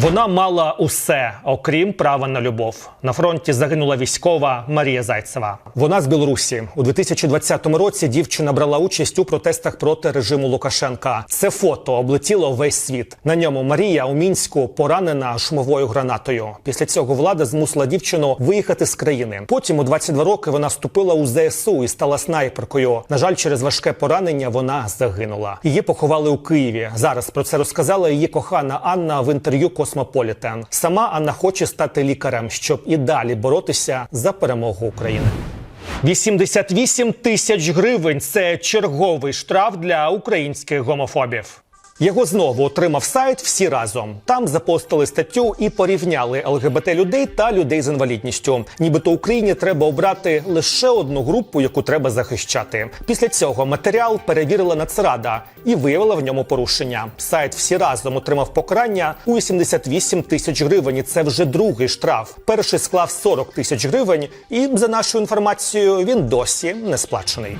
Вона мала усе, окрім права на любов. На фронті загинула військова Марія Зайцева. Вона з Білорусі у 2020 році. Дівчина брала участь у протестах проти режиму Лукашенка. Це фото облетіло весь світ. На ньому Марія у мінську поранена шумовою гранатою. Після цього влада змусила дівчину виїхати з країни. Потім у 22 роки вона вступила у ЗСУ і стала снайперкою. На жаль, через важке поранення вона загинула. Її поховали у Києві. Зараз про це розказала її кохана Анна в інтерв'ю Космополітен. Сама Анна хоче стати лікарем, щоб і далі боротися за перемогу України. 88 тисяч гривень це черговий штраф для українських гомофобів. Його знову отримав сайт всі разом. Там запостили статтю і порівняли ЛГБТ людей та людей з інвалідністю. Нібито Україні треба обрати лише одну групу, яку треба захищати. Після цього матеріал перевірила Нацрада і виявила в ньому порушення. Сайт всі разом отримав покарання у 88 тисяч гривень. І це вже другий штраф. Перший склав 40 тисяч гривень, і за нашою інформацією він досі не сплачений.